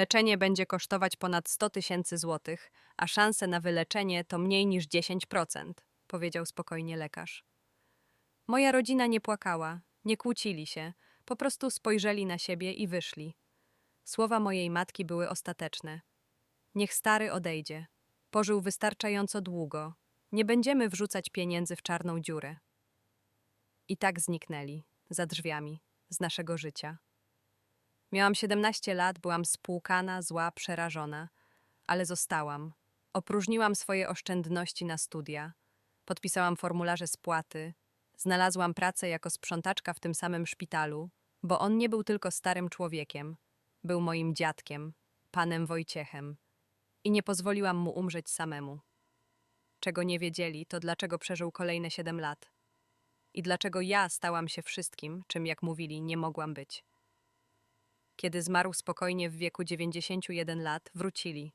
Leczenie będzie kosztować ponad 100 tysięcy złotych, a szanse na wyleczenie to mniej niż 10%, powiedział spokojnie lekarz. Moja rodzina nie płakała, nie kłócili się, po prostu spojrzeli na siebie i wyszli. Słowa mojej matki były ostateczne. Niech stary odejdzie. Pożył wystarczająco długo. Nie będziemy wrzucać pieniędzy w czarną dziurę. I tak zniknęli, za drzwiami, z naszego życia. Miałam 17 lat, byłam spłukana, zła, przerażona, ale zostałam. Opróżniłam swoje oszczędności na studia, podpisałam formularze spłaty, znalazłam pracę jako sprzątaczka w tym samym szpitalu, bo on nie był tylko starym człowiekiem, był moim dziadkiem, panem Wojciechem, i nie pozwoliłam mu umrzeć samemu. Czego nie wiedzieli, to dlaczego przeżył kolejne 7 lat. I dlaczego ja stałam się wszystkim, czym, jak mówili, nie mogłam być. Kiedy zmarł spokojnie w wieku 91 lat, wrócili.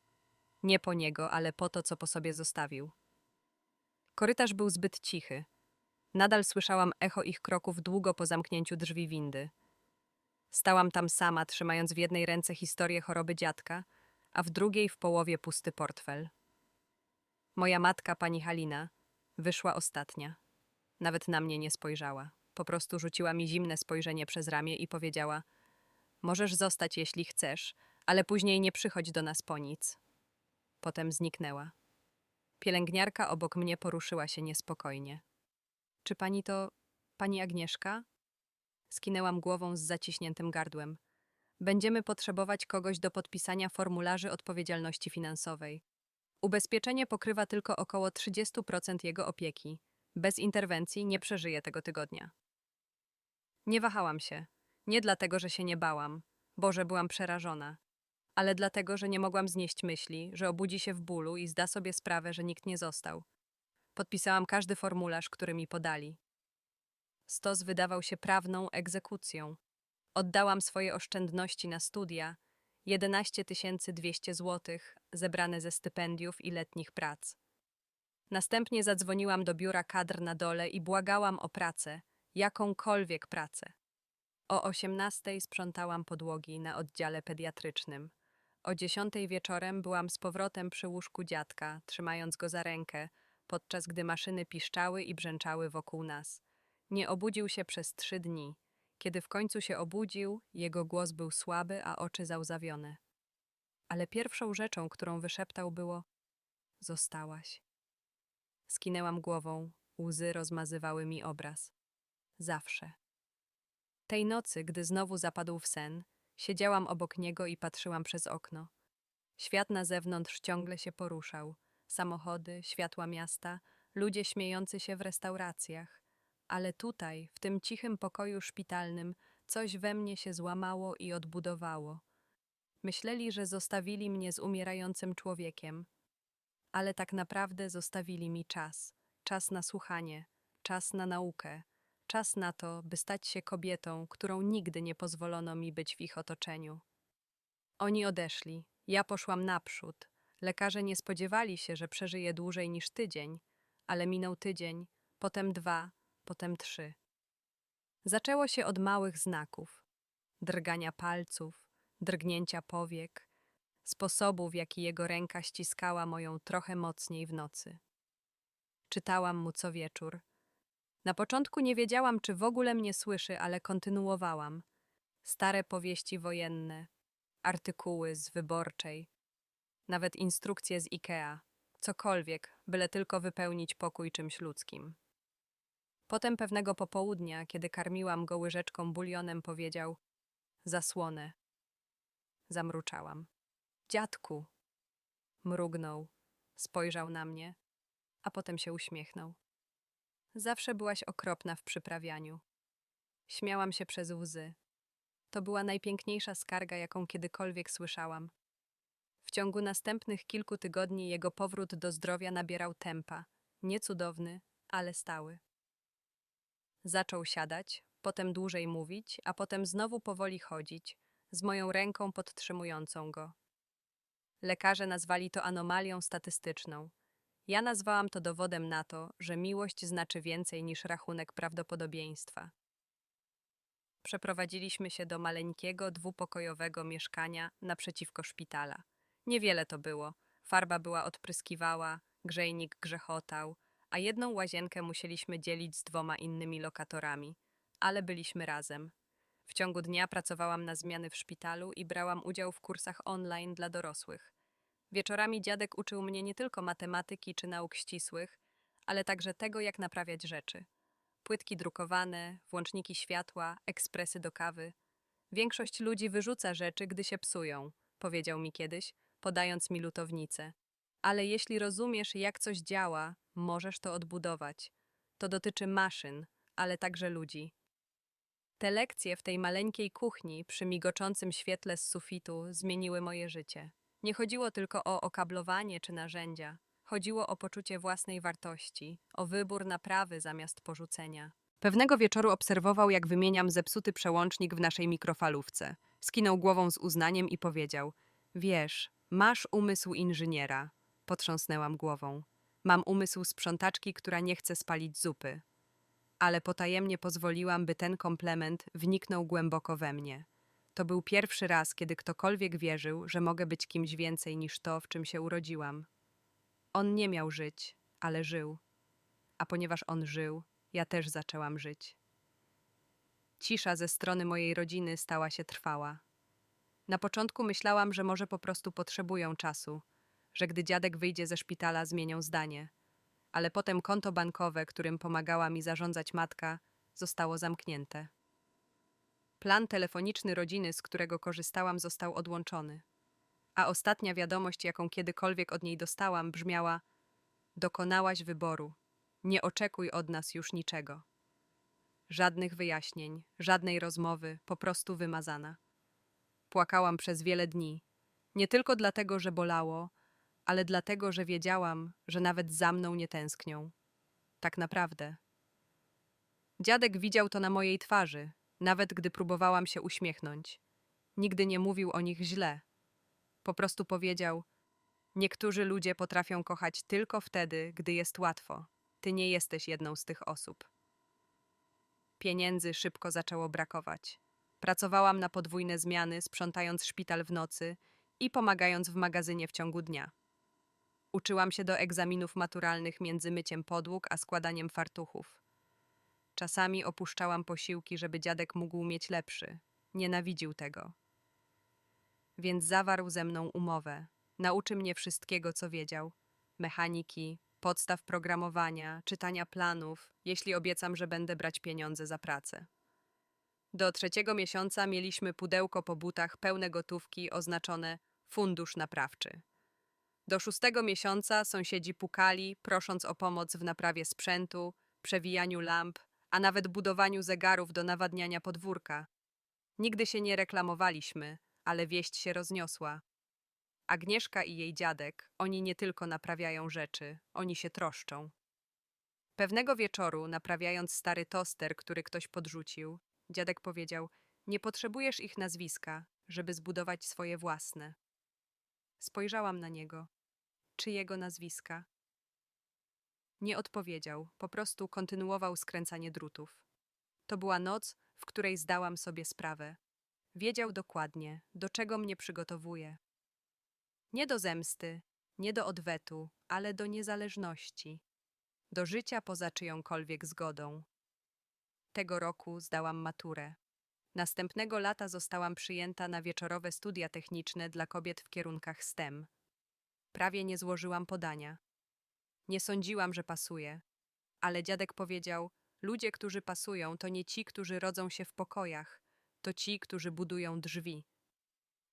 Nie po niego, ale po to, co po sobie zostawił. Korytarz był zbyt cichy. Nadal słyszałam echo ich kroków długo po zamknięciu drzwi windy. Stałam tam sama, trzymając w jednej ręce historię choroby dziadka, a w drugiej w połowie pusty portfel. Moja matka, pani Halina, wyszła ostatnia. Nawet na mnie nie spojrzała. Po prostu rzuciła mi zimne spojrzenie przez ramię i powiedziała: Możesz zostać, jeśli chcesz, ale później nie przychodź do nas po nic. Potem zniknęła. Pielęgniarka obok mnie poruszyła się niespokojnie. Czy pani to pani Agnieszka? Skinęłam głową z zaciśniętym gardłem. Będziemy potrzebować kogoś do podpisania formularzy odpowiedzialności finansowej. Ubezpieczenie pokrywa tylko około 30% jego opieki. Bez interwencji nie przeżyje tego tygodnia. Nie wahałam się. Nie dlatego, że się nie bałam, Boże, byłam przerażona, ale dlatego, że nie mogłam znieść myśli, że obudzi się w bólu i zda sobie sprawę, że nikt nie został. Podpisałam każdy formularz, który mi podali. Stos wydawał się prawną egzekucją. Oddałam swoje oszczędności na studia, 11 200 złotych, zebrane ze stypendiów i letnich prac. Następnie zadzwoniłam do biura kadr na dole i błagałam o pracę, jakąkolwiek pracę. O 18 sprzątałam podłogi na oddziale pediatrycznym. O 10 wieczorem byłam z powrotem przy łóżku dziadka, trzymając go za rękę, podczas gdy maszyny piszczały i brzęczały wokół nas. Nie obudził się przez trzy dni. Kiedy w końcu się obudził, jego głos był słaby, a oczy załzawione. Ale pierwszą rzeczą, którą wyszeptał, było: Zostałaś. Skinęłam głową, łzy rozmazywały mi obraz. Zawsze. Tej nocy, gdy znowu zapadł w sen, siedziałam obok niego i patrzyłam przez okno. Świat na zewnątrz ciągle się poruszał. Samochody, światła miasta, ludzie śmiejący się w restauracjach. Ale tutaj, w tym cichym pokoju szpitalnym, coś we mnie się złamało i odbudowało. Myśleli, że zostawili mnie z umierającym człowiekiem, ale tak naprawdę zostawili mi czas czas na słuchanie, czas na naukę, czas na to, by stać się kobietą, którą nigdy nie pozwolono mi być w ich otoczeniu. Oni odeszli, ja poszłam naprzód. Lekarze nie spodziewali się, że przeżyję dłużej niż tydzień, ale minął tydzień, potem dwa, potem trzy. Zaczęło się od małych znaków drgania palców, drgnięcia powiek, sposobu, w jaki jego ręka ściskała moją trochę mocniej w nocy. Czytałam mu co wieczór. Na początku nie wiedziałam, czy w ogóle mnie słyszy, ale kontynuowałam. Stare powieści wojenne, artykuły z wyborczej, nawet instrukcje z IKEA, cokolwiek, byle tylko wypełnić pokój czymś ludzkim. Potem pewnego popołudnia, kiedy karmiłam go łyżeczką bulionem, powiedział: Zasłonę. Zamruczałam. Dziadku! Mrugnął, spojrzał na mnie, a potem się uśmiechnął. Zawsze byłaś okropna w przyprawianiu. Śmiałam się przez łzy. To była najpiękniejsza skarga, jaką kiedykolwiek słyszałam. W ciągu następnych kilku tygodni jego powrót do zdrowia nabierał tempa, niecudowny, ale stały. Zaczął siadać, potem dłużej mówić, a potem znowu powoli chodzić, z moją ręką podtrzymującą go. Lekarze nazwali to anomalią statystyczną. Ja nazwałam to dowodem na to, że miłość znaczy więcej niż rachunek prawdopodobieństwa. przeprowadziliśmy się do maleńkiego, dwupokojowego mieszkania naprzeciwko szpitala. Niewiele to było. Farba była odpryskiwała, grzejnik grzechotał, a jedną łazienkę musieliśmy dzielić z dwoma innymi lokatorami. Ale byliśmy razem. W ciągu dnia pracowałam na zmiany w szpitalu i brałam udział w kursach online dla dorosłych. Wieczorami dziadek uczył mnie nie tylko matematyki czy nauk ścisłych, ale także tego, jak naprawiać rzeczy. Płytki drukowane, włączniki światła, ekspresy do kawy. Większość ludzi wyrzuca rzeczy, gdy się psują, powiedział mi kiedyś, podając mi lutownicę. Ale jeśli rozumiesz, jak coś działa, możesz to odbudować. To dotyczy maszyn, ale także ludzi. Te lekcje w tej maleńkiej kuchni przy migoczącym świetle z sufitu zmieniły moje życie. Nie chodziło tylko o okablowanie czy narzędzia. Chodziło o poczucie własnej wartości, o wybór naprawy zamiast porzucenia. Pewnego wieczoru obserwował, jak wymieniam zepsuty przełącznik w naszej mikrofalówce. Skinął głową z uznaniem i powiedział: Wiesz, masz umysł inżyniera. Potrząsnęłam głową. Mam umysł sprzątaczki, która nie chce spalić zupy. Ale potajemnie pozwoliłam, by ten komplement wniknął głęboko we mnie. To był pierwszy raz, kiedy ktokolwiek wierzył, że mogę być kimś więcej niż to, w czym się urodziłam. On nie miał żyć, ale żył. A ponieważ on żył, ja też zaczęłam żyć. Cisza ze strony mojej rodziny stała się trwała. Na początku myślałam, że może po prostu potrzebują czasu, że gdy dziadek wyjdzie ze szpitala, zmienią zdanie. Ale potem konto bankowe, którym pomagała mi zarządzać matka, zostało zamknięte. Plan telefoniczny rodziny, z którego korzystałam, został odłączony. A ostatnia wiadomość, jaką kiedykolwiek od niej dostałam, brzmiała: Dokonałaś wyboru. Nie oczekuj od nas już niczego. Żadnych wyjaśnień, żadnej rozmowy, po prostu wymazana. Płakałam przez wiele dni. Nie tylko dlatego, że bolało, ale dlatego, że wiedziałam, że nawet za mną nie tęsknią. Tak naprawdę. Dziadek widział to na mojej twarzy, nawet gdy próbowałam się uśmiechnąć. Nigdy nie mówił o nich źle. Po prostu powiedział: Niektórzy ludzie potrafią kochać tylko wtedy, gdy jest łatwo. Ty nie jesteś jedną z tych osób. Pieniędzy szybko zaczęło brakować. Pracowałam na podwójne zmiany, sprzątając szpital w nocy i pomagając w magazynie w ciągu dnia. Uczyłam się do egzaminów maturalnych między myciem podłóg a składaniem fartuchów. Czasami opuszczałam posiłki, żeby dziadek mógł mieć lepszy. Nienawidził tego. Więc zawarł ze mną umowę. Nauczy mnie wszystkiego, co wiedział: mechaniki, podstaw programowania, czytania planów, jeśli obiecam, że będę brać pieniądze za pracę. Do trzeciego miesiąca mieliśmy pudełko po butach pełne gotówki oznaczone fundusz naprawczy. Do szóstego miesiąca sąsiedzi pukali, prosząc o pomoc w naprawie sprzętu, przewijaniu lamp, a nawet budowaniu zegarów do nawadniania podwórka. Nigdy się nie reklamowaliśmy, ale wieść się rozniosła. Agnieszka i jej dziadek, oni nie tylko naprawiają rzeczy, oni się troszczą. Pewnego wieczoru, naprawiając stary toster, który ktoś podrzucił, dziadek powiedział: Nie potrzebujesz ich nazwiska, żeby zbudować swoje własne. Spojrzałam na niego. Czy jego nazwiska? Nie odpowiedział, po prostu kontynuował skręcanie drutów. To była noc, w której zdałam sobie sprawę. Wiedział dokładnie, do czego mnie przygotowuje. Nie do zemsty, nie do odwetu, ale do niezależności. Do życia poza czyjąkolwiek zgodą. Tego roku zdałam maturę. Następnego lata zostałam przyjęta na wieczorowe studia techniczne dla kobiet w kierunkach STEM. Prawie nie złożyłam podania. Nie sądziłam, że pasuje. Ale dziadek powiedział: Ludzie, którzy pasują, to nie ci, którzy rodzą się w pokojach, to ci, którzy budują drzwi.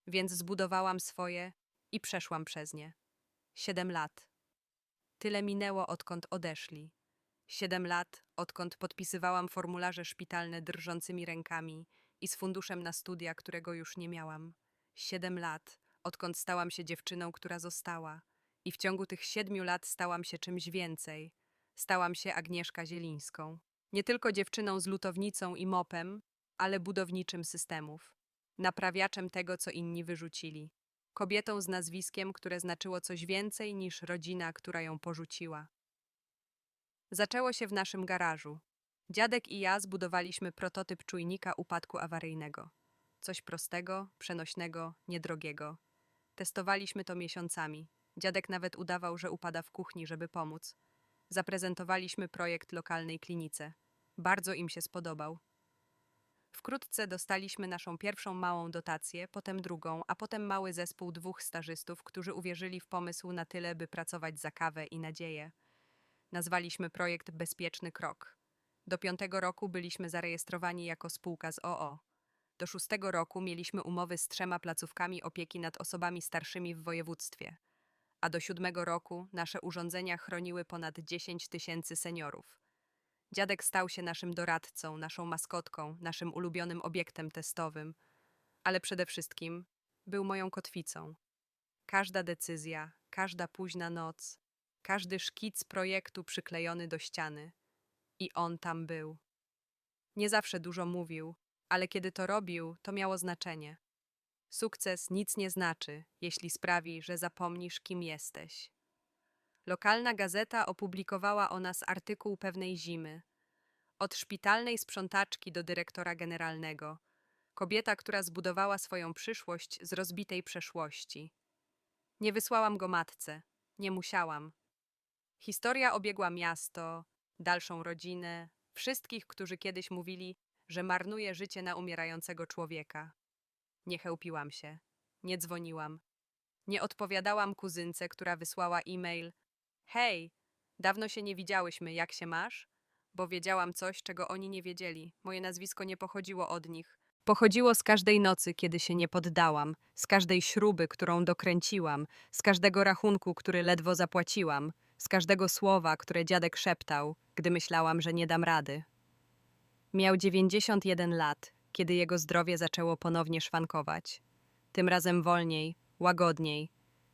Więc zbudowałam swoje i przeszłam przez nie. Siedem lat. Tyle minęło, odkąd odeszli. Siedem lat, odkąd podpisywałam formularze szpitalne drżącymi rękami i z funduszem na studia, którego już nie miałam. Siedem lat, odkąd stałam się dziewczyną, która została. I w ciągu tych siedmiu lat stałam się czymś więcej. Stałam się Agnieszka Zielińską. Nie tylko dziewczyną z lutownicą i mopem, ale budowniczym systemów. Naprawiaczem tego, co inni wyrzucili. Kobietą z nazwiskiem, które znaczyło coś więcej niż rodzina, która ją porzuciła. Zaczęło się w naszym garażu. Dziadek i ja zbudowaliśmy prototyp czujnika upadku awaryjnego. Coś prostego, przenośnego, niedrogiego. Testowaliśmy to miesiącami. Dziadek nawet udawał, że upada w kuchni, żeby pomóc. Zaprezentowaliśmy projekt lokalnej klinice. Bardzo im się spodobał. Wkrótce dostaliśmy naszą pierwszą małą dotację, potem drugą, a potem mały zespół dwóch stażystów, którzy uwierzyli w pomysł na tyle, by pracować za kawę i nadzieję. Nazwaliśmy projekt Bezpieczny Krok. Do piątego roku byliśmy zarejestrowani jako spółka z OO. Do szóstego roku mieliśmy umowy z trzema placówkami opieki nad osobami starszymi w województwie. A do siódmego roku nasze urządzenia chroniły ponad 10 tysięcy seniorów. Dziadek stał się naszym doradcą, naszą maskotką, naszym ulubionym obiektem testowym, ale przede wszystkim był moją kotwicą. Każda decyzja, każda późna noc, każdy szkic projektu przyklejony do ściany. I on tam był. Nie zawsze dużo mówił, ale kiedy to robił, to miało znaczenie. Sukces nic nie znaczy, jeśli sprawi, że zapomnisz, kim jesteś. Lokalna gazeta opublikowała o nas artykuł pewnej zimy. Od szpitalnej sprzątaczki do dyrektora generalnego. Kobieta, która zbudowała swoją przyszłość z rozbitej przeszłości. Nie wysłałam go matce, nie musiałam. Historia obiegła miasto, dalszą rodzinę, wszystkich, którzy kiedyś mówili, że marnuje życie na umierającego człowieka. Nie chełpiłam się, nie dzwoniłam. Nie odpowiadałam kuzynce, która wysłała e-mail: Hej, dawno się nie widziałyśmy, jak się masz? Bo wiedziałam coś, czego oni nie wiedzieli. Moje nazwisko nie pochodziło od nich. Pochodziło z każdej nocy, kiedy się nie poddałam, z każdej śruby, którą dokręciłam, z każdego rachunku, który ledwo zapłaciłam, z każdego słowa, które dziadek szeptał, gdy myślałam, że nie dam rady. Miał 91 lat, kiedy jego zdrowie zaczęło ponownie szwankować. Tym razem wolniej, łagodniej.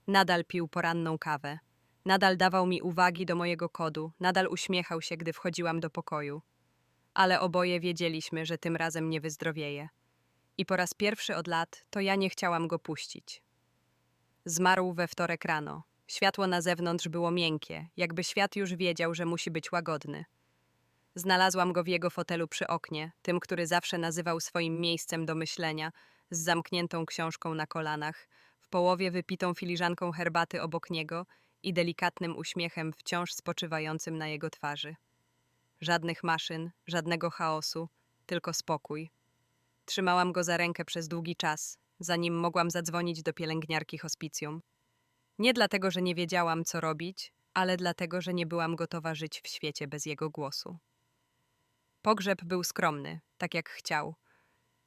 Nadal pił poranną kawę. Nadal dawał mi uwagi do mojego kodu, nadal uśmiechał się, gdy wchodziłam do pokoju. Ale oboje wiedzieliśmy, że tym razem nie wyzdrowieje. I po raz pierwszy od lat to ja nie chciałam go puścić. Zmarł we wtorek rano. Światło na zewnątrz było miękkie, jakby świat już wiedział, że musi być łagodny. Znalazłam go w jego fotelu przy oknie, tym, który zawsze nazywał swoim miejscem do myślenia, z zamkniętą książką na kolanach, w połowie wypitą filiżanką herbaty obok niego i delikatnym uśmiechem wciąż spoczywającym na jego twarzy. Żadnych maszyn, żadnego chaosu, tylko spokój. Trzymałam go za rękę przez długi czas, zanim mogłam zadzwonić do pielęgniarki hospicjum. Nie dlatego, że nie wiedziałam, co robić, ale dlatego, że nie byłam gotowa żyć w świecie bez jego głosu. Pogrzeb był skromny, tak jak chciał.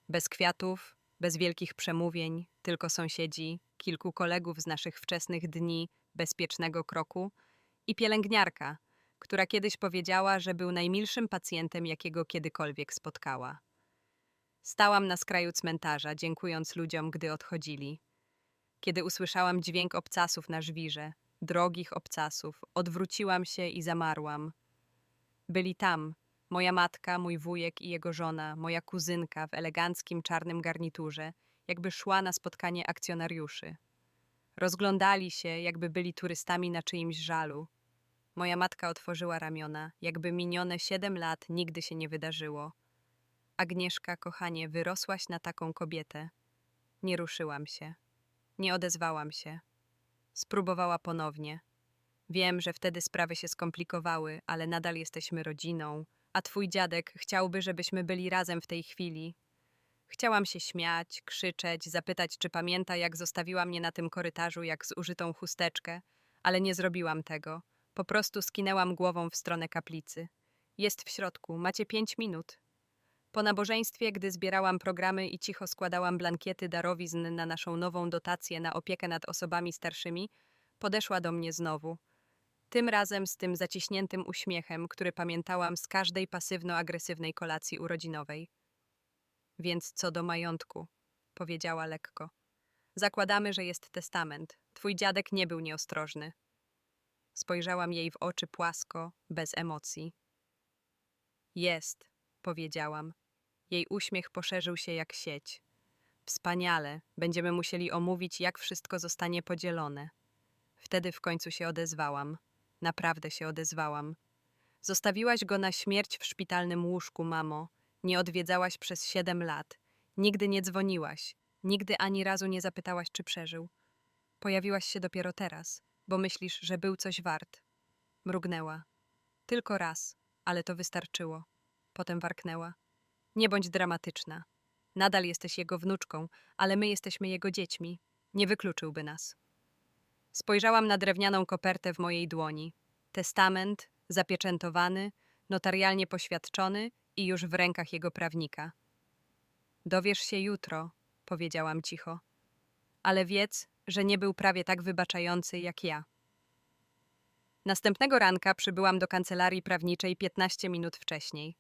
Bez kwiatów, bez wielkich przemówień, tylko sąsiedzi, kilku kolegów z naszych wczesnych dni, bezpiecznego kroku i pielęgniarka, która kiedyś powiedziała, że był najmilszym pacjentem, jakiego kiedykolwiek spotkała. Stałam na skraju cmentarza, dziękując ludziom, gdy odchodzili. Kiedy usłyszałam dźwięk obcasów na żwirze, drogich obcasów, odwróciłam się i zamarłam. Byli tam, moja matka, mój wujek i jego żona, moja kuzynka w eleganckim czarnym garniturze, jakby szła na spotkanie akcjonariuszy. Rozglądali się, jakby byli turystami na czyimś żalu. Moja matka otworzyła ramiona, jakby minione siedem lat nigdy się nie wydarzyło. Agnieszka, kochanie, wyrosłaś na taką kobietę. Nie ruszyłam się. Nie odezwałam się. Spróbowała ponownie. Wiem, że wtedy sprawy się skomplikowały, ale nadal jesteśmy rodziną, a twój dziadek chciałby, żebyśmy byli razem w tej chwili. Chciałam się śmiać, krzyczeć, zapytać, czy pamięta, jak zostawiła mnie na tym korytarzu, jak zużytą chusteczkę, ale nie zrobiłam tego. Po prostu skinęłam głową w stronę kaplicy. Jest w środku, macie pięć minut. Po nabożeństwie, gdy zbierałam programy i cicho składałam blankiety darowizn na naszą nową dotację na opiekę nad osobami starszymi, podeszła do mnie znowu. Tym razem z tym zaciśniętym uśmiechem, który pamiętałam z każdej pasywno-agresywnej kolacji urodzinowej. Więc co do majątku, powiedziała lekko. Zakładamy, że jest testament. Twój dziadek nie był nieostrożny. Spojrzałam jej w oczy płasko, bez emocji. Jest, powiedziałam. Jej uśmiech poszerzył się jak sieć. Wspaniale, będziemy musieli omówić, jak wszystko zostanie podzielone. Wtedy w końcu się odezwałam. Naprawdę się odezwałam. Zostawiłaś go na śmierć w szpitalnym łóżku, mamo. Nie odwiedzałaś przez siedem lat. Nigdy nie dzwoniłaś. Nigdy ani razu nie zapytałaś, czy przeżył. Pojawiłaś się dopiero teraz, bo myślisz, że był coś wart. Mrugnęła. Tylko raz, ale to wystarczyło. Potem warknęła. Nie bądź dramatyczna. Nadal jesteś jego wnuczką, ale my jesteśmy jego dziećmi. Nie wykluczyłby nas. Spojrzałam na drewnianą kopertę w mojej dłoni. Testament, zapieczętowany, notarialnie poświadczony i już w rękach jego prawnika. Dowiesz się jutro, powiedziałam cicho. Ale wiedz, że nie był prawie tak wybaczający jak ja. Następnego ranka przybyłam do kancelarii prawniczej 15 minut wcześniej.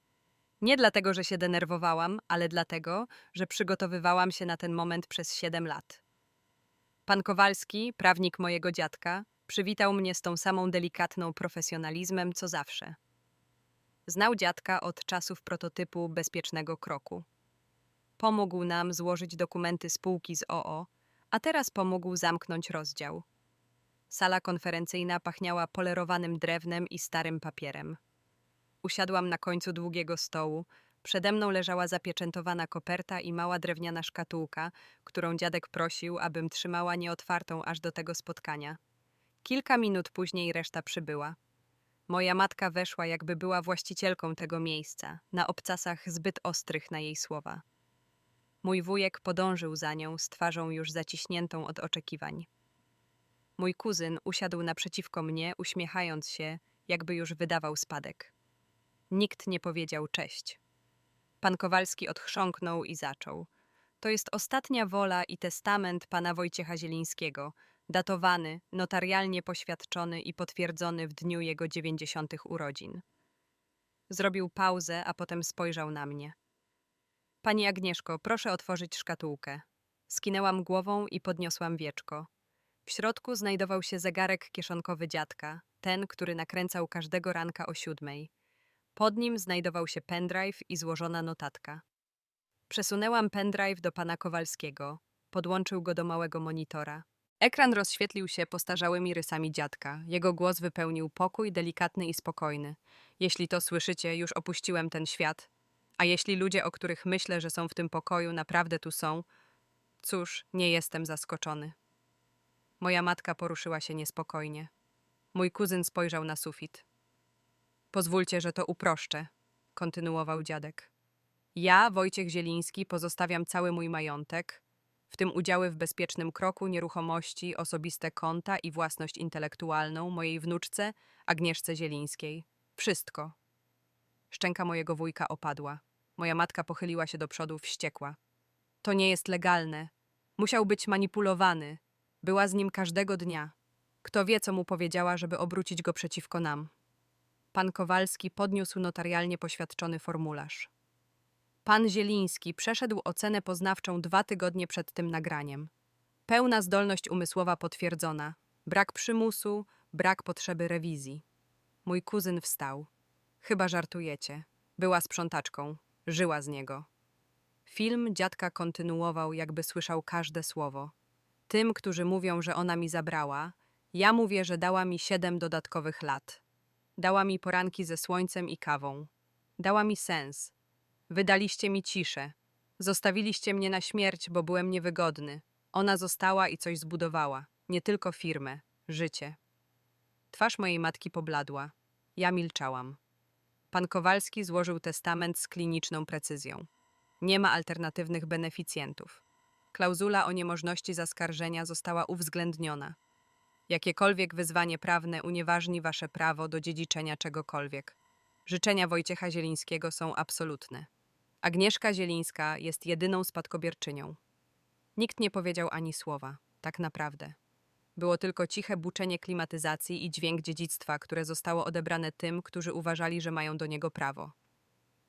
Nie dlatego, że się denerwowałam, ale dlatego, że przygotowywałam się na ten moment przez 7 lat. Pan Kowalski, prawnik mojego dziadka, przywitał mnie z tą samą delikatną profesjonalizmem co zawsze. Znał dziadka od czasów prototypu bezpiecznego kroku. Pomógł nam złożyć dokumenty spółki z OO, a teraz pomógł zamknąć rozdział. Sala konferencyjna pachniała polerowanym drewnem i starym papierem. Usiadłam na końcu długiego stołu. Przede mną leżała zapieczętowana koperta i mała drewniana szkatułka, którą dziadek prosił, abym trzymała nieotwartą aż do tego spotkania. Kilka minut później reszta przybyła. Moja matka weszła, jakby była właścicielką tego miejsca, na obcasach zbyt ostrych na jej słowa. Mój wujek podążył za nią z twarzą już zaciśniętą od oczekiwań. Mój kuzyn usiadł naprzeciwko mnie, uśmiechając się, jakby już wydawał spadek. Nikt nie powiedział cześć. Pan Kowalski odchrząknął i zaczął. To jest ostatnia wola i testament pana Wojciecha Zielińskiego, datowany, notarialnie poświadczony i potwierdzony w dniu jego dziewięćdziesiątych urodzin. Zrobił pauzę, a potem spojrzał na mnie. Pani Agnieszko, proszę otworzyć szkatułkę. Skinęłam głową i podniosłam wieczko. W środku znajdował się zegarek kieszonkowy dziadka, ten, który nakręcał każdego ranka o siódmej. Pod nim znajdował się pendrive i złożona notatka. Przesunęłam pendrive do pana Kowalskiego. Podłączył go do małego monitora. Ekran rozświetlił się postarzałymi rysami dziadka. Jego głos wypełnił pokój, delikatny i spokojny. Jeśli to słyszycie, już opuściłem ten świat. A jeśli ludzie, o których myślę, że są w tym pokoju, naprawdę tu są, cóż, nie jestem zaskoczony. Moja matka poruszyła się niespokojnie. Mój kuzyn spojrzał na sufit. Pozwólcie, że to uproszczę, kontynuował dziadek. Ja, Wojciech Zieliński, pozostawiam cały mój majątek, w tym udziały w bezpiecznym kroku, nieruchomości, osobiste konta i własność intelektualną mojej wnuczce Agnieszce Zielińskiej. Wszystko. Szczęka mojego wujka opadła. Moja matka pochyliła się do przodu wściekła. To nie jest legalne. Musiał być manipulowany. Była z nim każdego dnia. Kto wie, co mu powiedziała, żeby obrócić go przeciwko nam. Pan Kowalski podniósł notarialnie poświadczony formularz. Pan Zieliński przeszedł ocenę poznawczą dwa tygodnie przed tym nagraniem. Pełna zdolność umysłowa potwierdzona, brak przymusu, brak potrzeby rewizji. Mój kuzyn wstał. Chyba żartujecie. Była sprzątaczką, żyła z niego. Film dziadka kontynuował, jakby słyszał każde słowo. Tym, którzy mówią, że ona mi zabrała, ja mówię, że dała mi siedem dodatkowych lat. Dała mi poranki ze słońcem i kawą. Dała mi sens. Wydaliście mi ciszę. Zostawiliście mnie na śmierć, bo byłem niewygodny. Ona została i coś zbudowała. Nie tylko firmę, życie. Twarz mojej matki pobladła. Ja milczałam. Pan Kowalski złożył testament z kliniczną precyzją. Nie ma alternatywnych beneficjentów. Klauzula o niemożności zaskarżenia została uwzględniona. Jakiekolwiek wyzwanie prawne unieważni wasze prawo do dziedziczenia czegokolwiek. Życzenia Wojciecha Zielińskiego są absolutne. Agnieszka Zielińska jest jedyną spadkobierczynią. Nikt nie powiedział ani słowa, tak naprawdę. Było tylko ciche buczenie klimatyzacji i dźwięk dziedzictwa, które zostało odebrane tym, którzy uważali, że mają do niego prawo.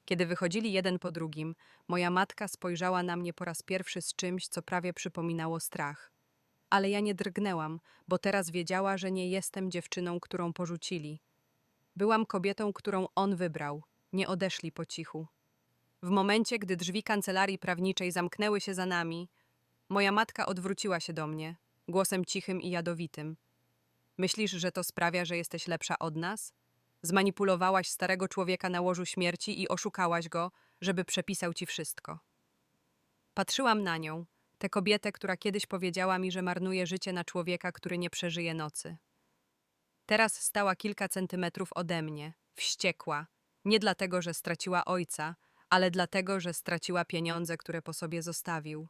Kiedy wychodzili jeden po drugim, moja matka spojrzała na mnie po raz pierwszy z czymś, co prawie przypominało strach. Ale ja nie drgnęłam, bo teraz wiedziała, że nie jestem dziewczyną, którą porzucili. Byłam kobietą, którą on wybrał. Nie odeszli po cichu. W momencie, gdy drzwi kancelarii prawniczej zamknęły się za nami, moja matka odwróciła się do mnie, głosem cichym i jadowitym. Myślisz, że to sprawia, że jesteś lepsza od nas? Zmanipulowałaś starego człowieka na łożu śmierci i oszukałaś go, żeby przepisał ci wszystko. Patrzyłam na nią, tę kobietę, która kiedyś powiedziała mi, że marnuje życie na człowieka, który nie przeżyje nocy. Teraz stała kilka centymetrów ode mnie, wściekła, nie dlatego, że straciła ojca, ale dlatego, że straciła pieniądze, które po sobie zostawił.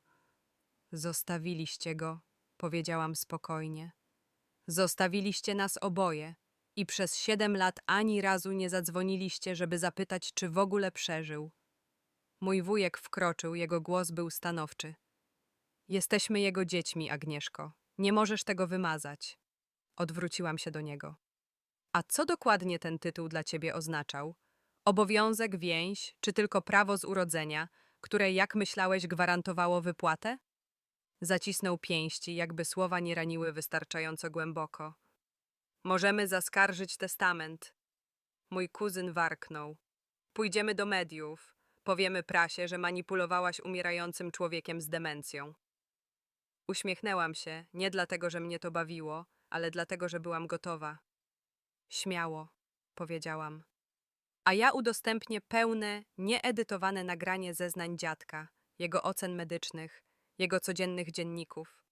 Zostawiliście go, powiedziałam spokojnie. Zostawiliście nas oboje i przez siedem lat ani razu nie zadzwoniliście, żeby zapytać, czy w ogóle przeżył. Mój wujek wkroczył, jego głos był stanowczy. Jesteśmy jego dziećmi, Agnieszko. Nie możesz tego wymazać. Odwróciłam się do niego. A co dokładnie ten tytuł dla ciebie oznaczał? Obowiązek, więź, czy tylko prawo z urodzenia, które, jak myślałeś, gwarantowało wypłatę? Zacisnął pięści, jakby słowa nie raniły wystarczająco głęboko. Możemy zaskarżyć testament. Mój kuzyn warknął. Pójdziemy do mediów. Powiemy prasie, że manipulowałaś umierającym człowiekiem z demencją. Uśmiechnęłam się, nie dlatego, że mnie to bawiło, ale dlatego, że byłam gotowa. Śmiało, powiedziałam. A ja udostępnię pełne, nieedytowane nagranie zeznań dziadka, jego ocen medycznych, jego codziennych dzienników.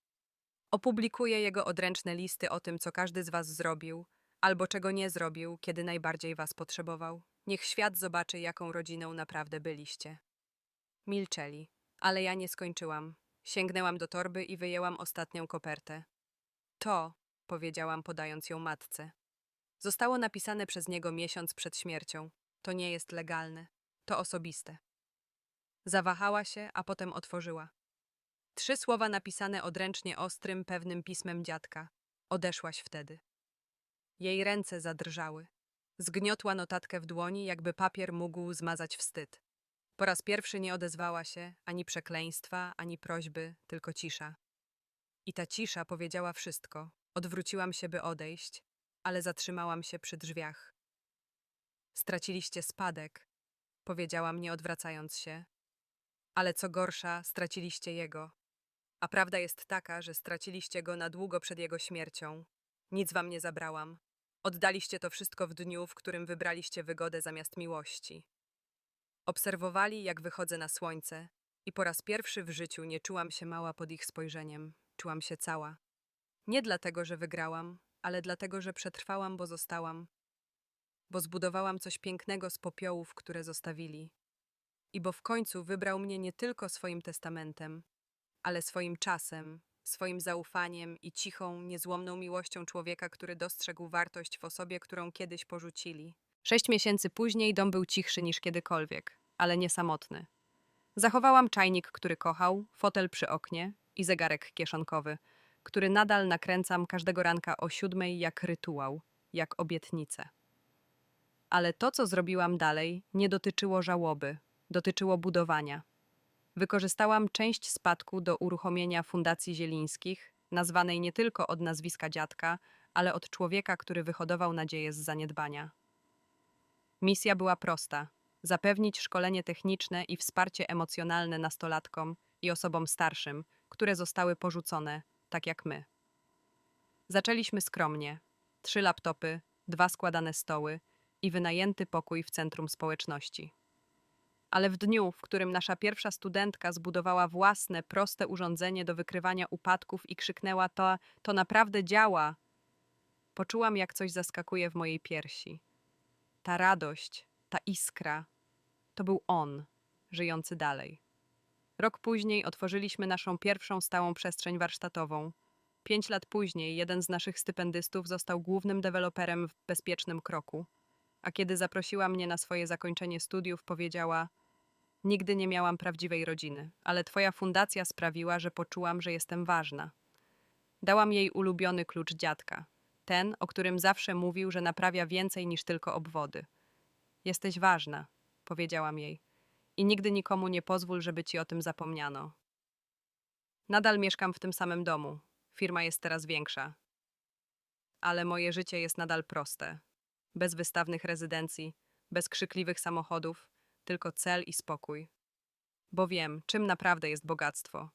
Opublikuję jego odręczne listy o tym, co każdy z was zrobił, albo czego nie zrobił, kiedy najbardziej was potrzebował. Niech świat zobaczy, jaką rodziną naprawdę byliście. Milczeli, ale ja nie skończyłam. Sięgnęłam do torby i wyjęłam ostatnią kopertę. To, powiedziałam, podając ją matce. Zostało napisane przez niego miesiąc przed śmiercią. To nie jest legalne. To osobiste. Zawahała się, a potem otworzyła. Trzy słowa napisane odręcznie ostrym, pewnym pismem dziadka. Odeszłaś wtedy. Jej ręce zadrżały. Zgniotła notatkę w dłoni, jakby papier mógł zmazać wstyd. Po raz pierwszy nie odezwała się ani przekleństwa, ani prośby, tylko cisza. I ta cisza powiedziała wszystko. Odwróciłam się, by odejść, ale zatrzymałam się przy drzwiach. Straciliście spadek, powiedziałam, nie odwracając się. Ale co gorsza, straciliście jego. A prawda jest taka, że straciliście go na długo przed jego śmiercią. Nic wam nie zabrałam. Oddaliście to wszystko w dniu, w którym wybraliście wygodę zamiast miłości. Obserwowali, jak wychodzę na słońce, i po raz pierwszy w życiu nie czułam się mała pod ich spojrzeniem, czułam się cała. Nie dlatego, że wygrałam, ale dlatego, że przetrwałam, bo zostałam. Bo zbudowałam coś pięknego z popiołów, które zostawili. I bo w końcu wybrał mnie nie tylko swoim testamentem, ale swoim czasem, swoim zaufaniem i cichą, niezłomną miłością człowieka, który dostrzegł wartość w osobie, którą kiedyś porzucili. Sześć miesięcy później dom był cichszy niż kiedykolwiek, ale nie samotny. Zachowałam czajnik, który kochał, fotel przy oknie i zegarek kieszonkowy, który nadal nakręcam każdego ranka o siódmej jak rytuał, jak obietnicę. Ale to, co zrobiłam dalej, nie dotyczyło żałoby, dotyczyło budowania. Wykorzystałam część spadku do uruchomienia Fundacji Zielińskich, nazwanej nie tylko od nazwiska dziadka, ale od człowieka, który wyhodował nadzieję z zaniedbania. Misja była prosta: zapewnić szkolenie techniczne i wsparcie emocjonalne nastolatkom i osobom starszym, które zostały porzucone, tak jak my. Zaczęliśmy skromnie: trzy laptopy, dwa składane stoły i wynajęty pokój w centrum społeczności. Ale w dniu, w którym nasza pierwsza studentka zbudowała własne, proste urządzenie do wykrywania upadków i krzyknęła: To, to naprawdę działa! Poczułam, jak coś zaskakuje w mojej piersi. Ta radość, ta iskra, to był on, żyjący dalej. Rok później otworzyliśmy naszą pierwszą stałą przestrzeń warsztatową. Pięć lat później jeden z naszych stypendystów został głównym deweloperem w bezpiecznym kroku. A kiedy zaprosiła mnie na swoje zakończenie studiów, powiedziała: Nigdy nie miałam prawdziwej rodziny, ale twoja fundacja sprawiła, że poczułam, że jestem ważna. Dałam jej ulubiony klucz dziadka, ten, o którym zawsze mówił, że naprawia więcej niż tylko obwody. Jesteś ważna, powiedziałam jej, i nigdy nikomu nie pozwól, żeby ci o tym zapomniano. Nadal mieszkam w tym samym domu. Firma jest teraz większa. Ale moje życie jest nadal proste. Bez wystawnych rezydencji, bez krzykliwych samochodów, tylko cel i spokój. Bo wiem, czym naprawdę jest bogactwo.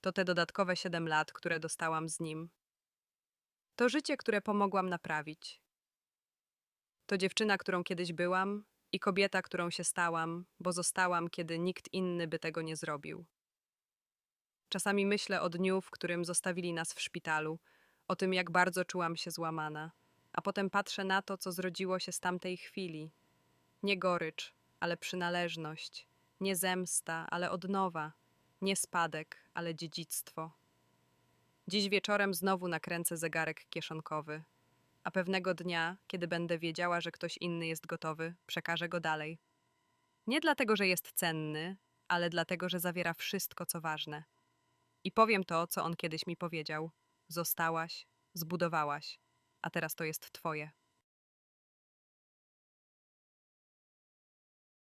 To te dodatkowe siedem lat, które dostałam z nim. To życie, które pomogłam naprawić. To dziewczyna, którą kiedyś byłam i kobieta, którą się stałam, bo zostałam, kiedy nikt inny by tego nie zrobił. Czasami myślę o dniu, w którym zostawili nas w szpitalu, o tym, jak bardzo czułam się złamana, a potem patrzę na to, co zrodziło się z tamtej chwili. Nie gorycz, ale przynależność, nie zemsta, ale odnowa, nie spadek, ale dziedzictwo. Dziś wieczorem znowu nakręcę zegarek kieszonkowy, a pewnego dnia, kiedy będę wiedziała, że ktoś inny jest gotowy, przekażę go dalej. Nie dlatego, że jest cenny, ale dlatego, że zawiera wszystko, co ważne. I powiem to, co on kiedyś mi powiedział: Zostałaś, zbudowałaś, a teraz to jest twoje.